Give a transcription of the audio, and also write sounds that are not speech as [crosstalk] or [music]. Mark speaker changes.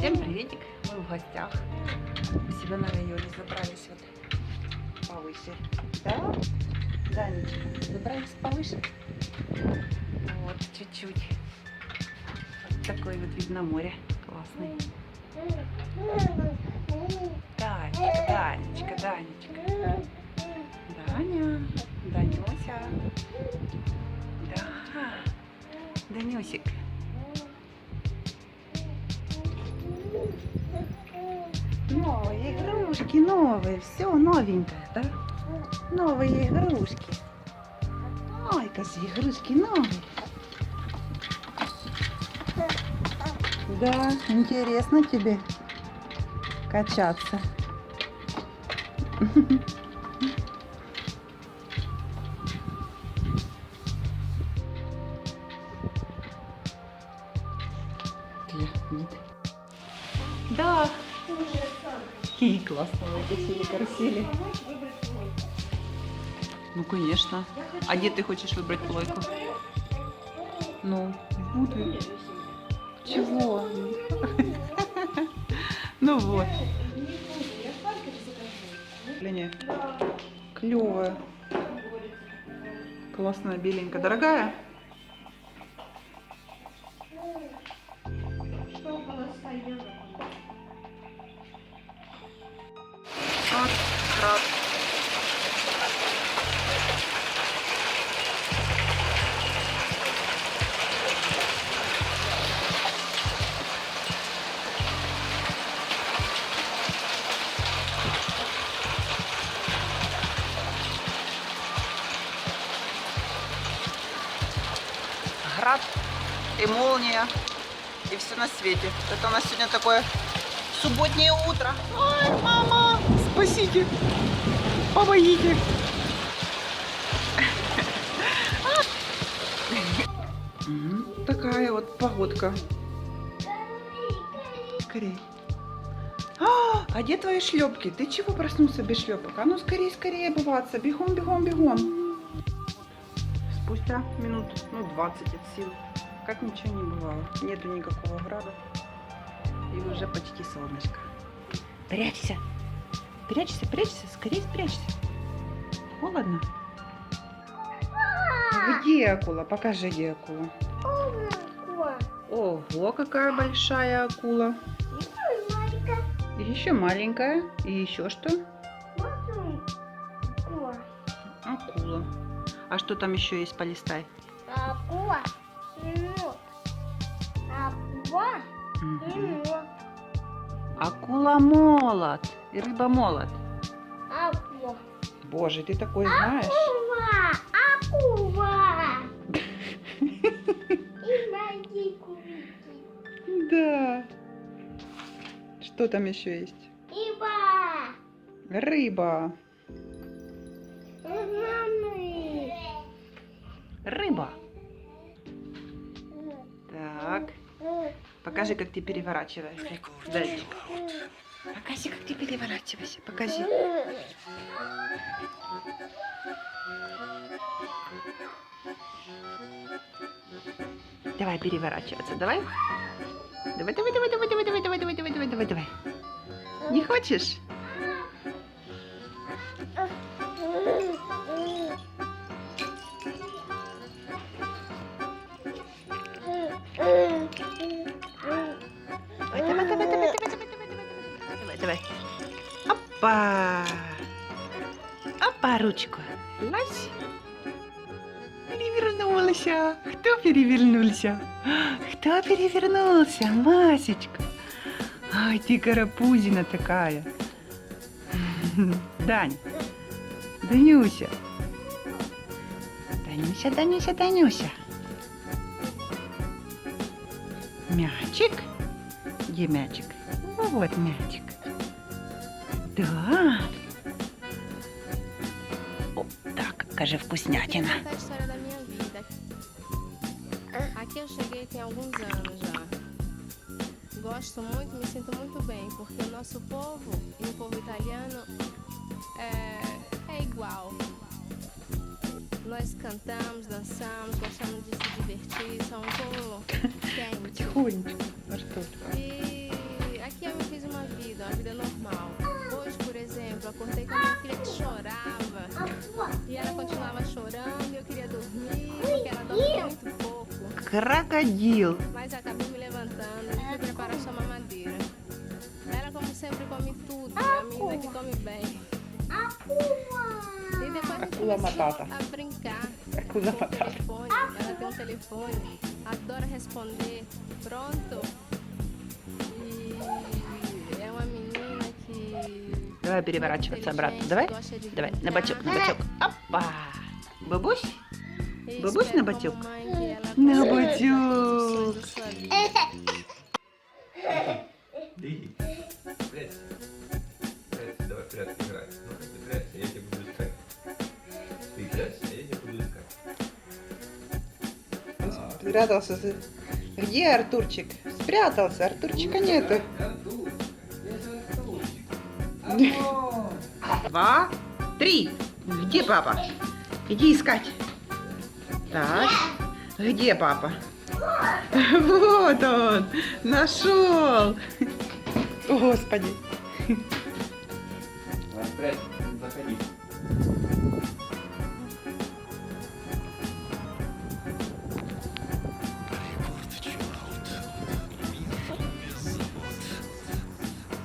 Speaker 1: Всем приветик, мы в гостях. У себя на районе забрались вот повыше. Да? Данечка, забрались повыше? Вот, чуть-чуть. Вот такой вот вид на море. Классный. Данечка, Данечка, Данечка. Даня, Данюся. Да, Данюсик. Игрушки, новые, все новенькое, да? Новые игрушки. Ой, какие игрушки новые. Да, интересно тебе качаться. [laughs] Да, какие классные эти карусели. Ну, конечно. А где ты хочешь выбрать плойку? Ну, буду. Чего? [laughs] Ну вот. Клевая. Классная, беленькая. Дорогая? Вот, краб. Град и молния, и все на свете. Это у нас сегодня такое субботнее утро. Ой, мама, спасите, помогите. Такая вот погодка. Скорей. А, а где твои шлепки? Ты чего проснулся без шлепок? А ну скорее, скорее обуваться. Бегом, бегом, бегом. Спустя минут, ну, 20 от сил, как ничего не бывало. Нету никакого града. И уже почти солнышко. Прячься. Прячься, прячься, скорее спрячься. Холодно. Где акула? Покажи, где акула. Ого, какая большая акула. И еще маленькая. И еще что? Акула. А что там еще есть? Полистай.
Speaker 2: Акула, енот. Акула, енот.
Speaker 1: Акула молот. И рыба молот.
Speaker 2: Акула.
Speaker 1: Боже, ты такой знаешь.
Speaker 2: Акула, акула. [laughs] И найди кубики.
Speaker 1: Да. Что там еще есть? Рыба.
Speaker 2: Мамы.
Speaker 1: Рыба. Так. Покажи, как ты переворачиваешься. Дай. Покажи, как ты переворачиваешься. Покажи. Давай переворачиваться. Давай, давай, давай, давай, давай, давай, давай, давай, давай, давай, давай, давай. Не хочешь? Опа, ручку. Лась. Перевернулся. Кто перевернулся? Кто перевернулся? Масечка. Ай, ты карапузина такая. Дань. Данюся. Данюся, Данюся, Данюся. Мячик. Где мячик? Вот мячик. Да. так, какая же вкуснятина.
Speaker 3: Conta a história da minha vida. Aqui eu cheguei tem alguns anos já. Gosto muito, me sinto muito bem, porque o nosso povo e o povo italiano é, é igual. Nós cantamos, dançamos, gostamos de se divertir, somos um povo [laughs] quente.
Speaker 1: Потихонечку. Артур.
Speaker 3: E a vida normal. Hoje, por exemplo, acordei com a minha filha que chorava.
Speaker 1: Крокодил.
Speaker 3: Mas acabei me levantando e fui preparar sua mamadeira. Ela, como sempre, come tudo. É a menina que come bem. E depois a gente
Speaker 1: Akula
Speaker 3: começou
Speaker 1: Matata.
Speaker 3: a brincar
Speaker 1: Акула
Speaker 3: com o telefone. Ela tem um telefone, adora responder. Pronto. E é uma menina que.
Speaker 1: Давай переворачиваться обратно. Давай. Давай, на бочок, на бочок. Опа. Бабусь?
Speaker 3: E
Speaker 1: Бабусь на бочок? На
Speaker 3: vida.
Speaker 4: Иди. Прячься. Прячься, давай прятки играть. Ну, ты прячься, я тебя буду искать. Ты прячься, я тебя буду искать.
Speaker 1: Спрятался. Где Артурчик? Спрятался. Артурчика нету. Два, три. Где папа? Иди искать. Так. Где папа? [laughs] Вот он. Нашел. Господи.
Speaker 4: Заходи.